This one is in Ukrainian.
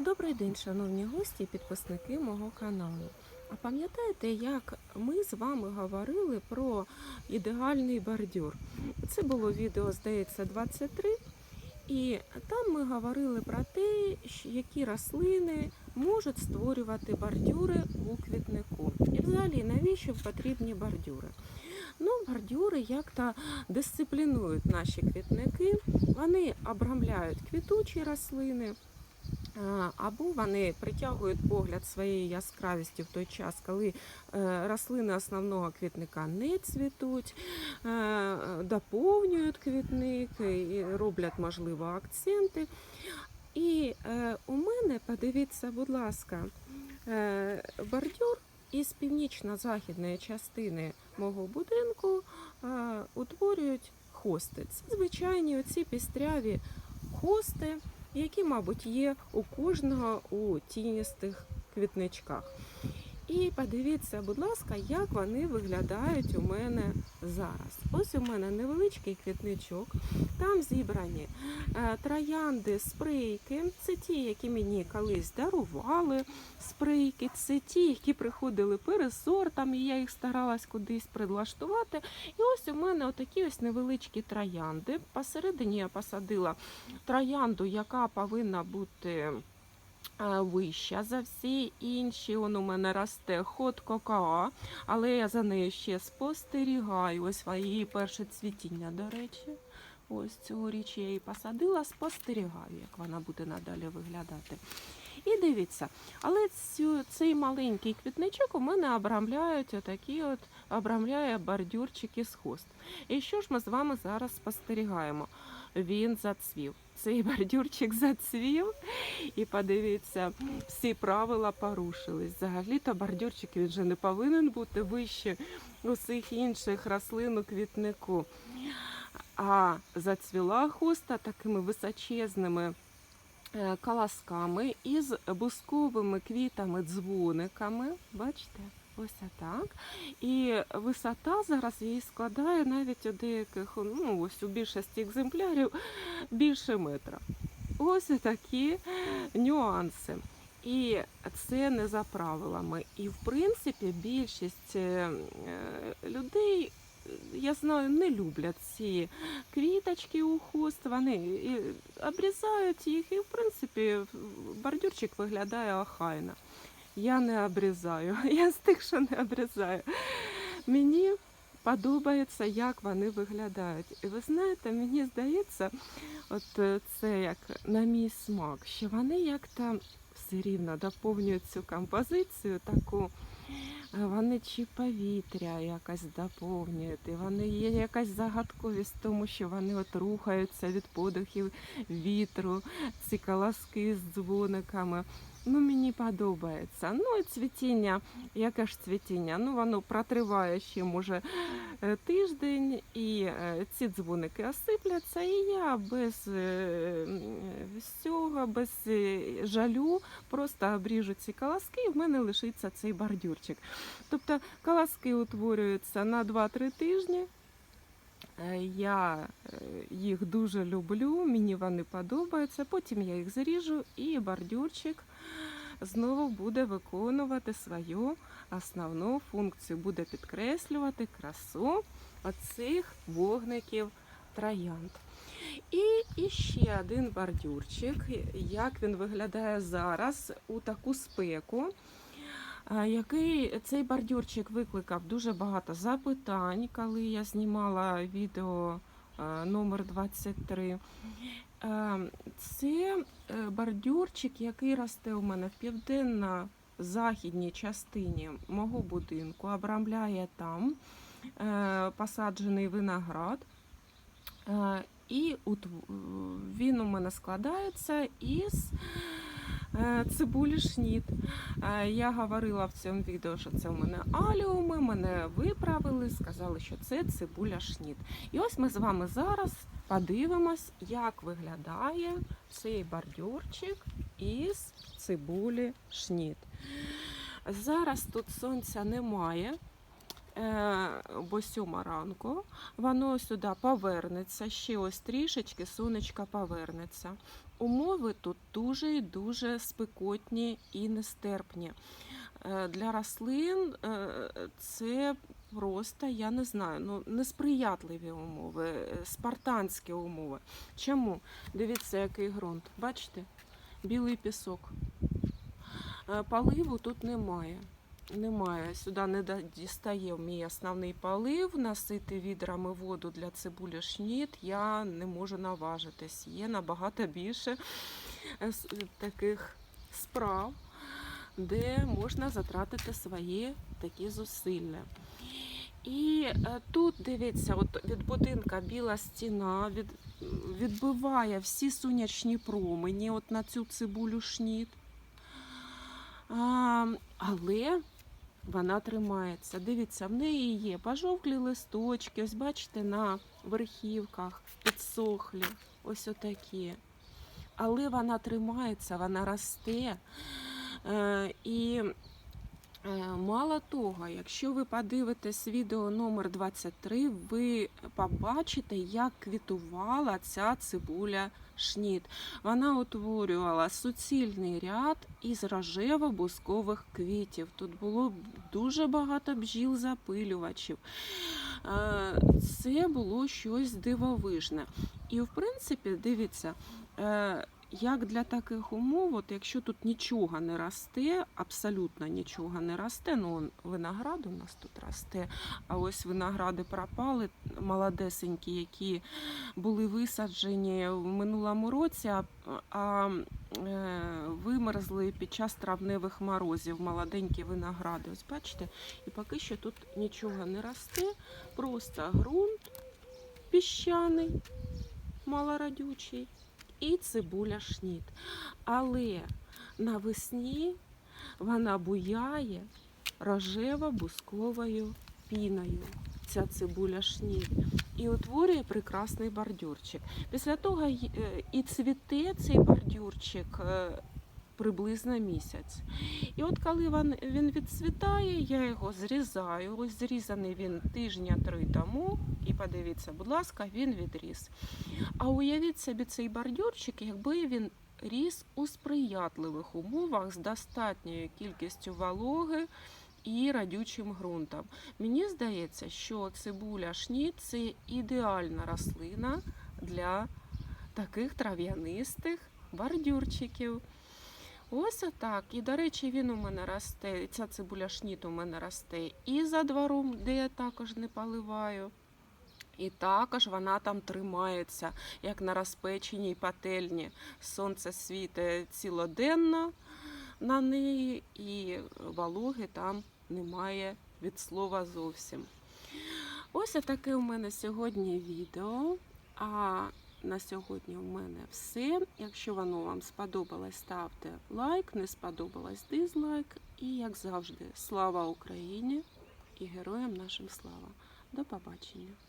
Добрий день, шановні гості і підписники мого каналу. А пам'ятаєте, як ми з вами говорили про ідеальний бордюр? Це було відео, здається, 23. І там ми говорили про те, які рослини можуть створювати бордюри у квітнику. І взагалі, навіщо потрібні бордюри? Ну, бордюри як-то дисциплінують наші квітники, вони обрамляють квітучі рослини. А, Або вони притягують погляд своєю яскравістю в той час, коли е, рослини основного квітника не цвітуть, е, доповнюють квітник роблять, можливо, акценти. І е, у мене, подивіться, будь ласка, е, бордюр із північно-західної частини мого будинку е, утворюють хости. Це звичайні оці пістряві хости які, мабуть, є у кожного у тіністих квітничках. І подивіться, будь ласка, як вони виглядають у мене зараз. Ось у мене невеличкий квітничок, там зібрані е, троянди, спрейки. Це ті, які мені колись дарували спрейки, це ті, які приходили пересортами, і я їх старалась кудись прилаштувати. І ось у мене отакі ось невеличкі троянди. Посередині я посадила троянду, яка повинна бути вища за всі інші. Он у мене росте ход какао, але я за нею ще спостерігаю. Ось її перше цвітіння, до речі. Ось цьогоріч я її посадила, спостерігаю, як вона буде надалі виглядати. І дивіться, але цю, цей маленький квітничок у мене обрамляють отакі от обрамляє бордюрчик із хост. І що ж ми з вами зараз спостерігаємо? Він зацвів. Цей бордюрчик зацвів, і подивіться, всі правила порушились. Взагалі-то бордюрчик він вже не повинен бути вище усіх інших рослин у квітнику. А зацвіла хуста такими височезними е, колосками із бусковими квітами-дзвониками. Бачите? Ось так. І висота зараз її складає навіть у деяких, ну ось у більшості екземплярів більше метра. Ось такі нюанси. І це не за правилами. І в принципі більшість е, людей, я знаю, не люблять ці квіточки у хуст. Вони обрізають їх, і в принципі бордюрчик виглядає охайно. Я не обрізаю. Я з тих, що не обрізаю. Мені подобається, як вони виглядають. І ви знаєте, мені здається, от е, це як на мій смак, що вони як-то все рівно доповнюють цю композицію таку. Вони чи повітря якось доповнюють, і вони є якась загадковість в тому, що вони от рухаються від подихів вітру, ці колоски з дзвониками. Ну, мені подобається. Ну і цвітіння, яке ж цвітіння? Ну, воно протриває ще, може, е, тиждень, і е, ці дзвоники осипляться, і я без е, всього, без жалю просто обріжу ці колоски, і в мене лишиться цей бордюрчик. Тобто колоски утворюються на 2-3 тижні. Е, Я е, їх дуже люблю, мені вони подобаються. Потім я їх зріжу, і бордюрчик знову буде виконувати свою основну функцію, буде підкреслювати красу оцих вогників троянд. І, і ще один бордюрчик, як він виглядає зараз у таку спеку. Який цей бордюрчик викликав дуже багато запитань, коли я знімала відео е, номер 23. Е, Це е, бордюрчик, який росте у мене в південно-західній частині мого будинку, обрамляє там посаджений виноград. І він у мене складається із е, цибулі шніт. Е, Я говорила в цьому відео, що це у мене аліуми, мене виправили, сказали, що це цибуля шніт. І ось ми з вами зараз подивимось, як виглядає цей бордюрчик із цибулі шніт. Зараз тут сонця немає. е, Бо сьома ранку, воно сюди повернеться, ще ось трішечки сонечка повернеться. Умови тут дуже і дуже спекотні і нестерпні. Е, Для рослин е, це просто, я не знаю, ну, несприятливі умови, е, спартанські умови. Чому? Дивіться, який ґрунт. Бачите? Білий пісок. Поливу тут немає. Немає. Сюди не дістає мій основний полив. Насити відрами воду для цибулі шніт. Я не можу наважитись. Є набагато більше таких справ, де можна затратити свої такі зусилля. І е, тут дивіться, от від будинка біла стіна від, відбиває всі сонячні промені от на цю цибулю шніт. А, але вона тримається. Дивіться, в неї є пожовклі листочки. Ось бачите, на верхівках підсохлі. Ось отакі. Але вона тримається, вона росте. Е, і е, мало того, якщо ви подивитесь відео номер 23, ви побачите, як квітувала ця цибуля шніт. Вона утворювала суцільний ряд із рожево-бускових квітів. Тут було дуже багато бджіл-запилювачів. Це було щось дивовижне. І, в принципі, дивіться, е, як для таких умов, от якщо тут нічого не росте, абсолютно нічого не росте, ну виноград у нас тут росте, а ось виногради пропали, молодесенькі, які були висаджені в минулому році, а, а е, вимерзли під час травневих морозів молоденькі виногради. Ось бачите, і поки що тут нічого не росте, просто ґрунт піщаний, малорадючий і цибуля шніт. Але навесні вона буяє рожево-бусковою піною. Ця цибуля шніт і утворює прекрасний бордюрчик. Після того е, і цвіте цей бордюрчик е, приблизно місяць. І от коли він, відцвітає, я його зрізаю. Ось зрізаний він тижня три тому. І подивіться, будь ласка, він відріс. А уявіть собі цей бордюрчик, якби він ріс у сприятливих умовах з достатньою кількістю вологи і радючим ґрунтом. Мені здається, що цибуля шніт це ідеальна рослина для таких трав'янистих бордюрчиків. Ось отак. І, до речі, він у мене росте. Ця цибуля шніт у мене росте і за двором, де я також не поливаю. І також вона там тримається, як на розпеченій пательні. Сонце світить цілоденно на неї, і вологи там немає від слова зовсім. Ось таке у мене сьогодні відео. А на сьогодні у мене все. Якщо воно вам сподобалось, ставте лайк, не сподобалось дизлайк. І, як завжди, слава Україні і героям нашим слава. До побачення!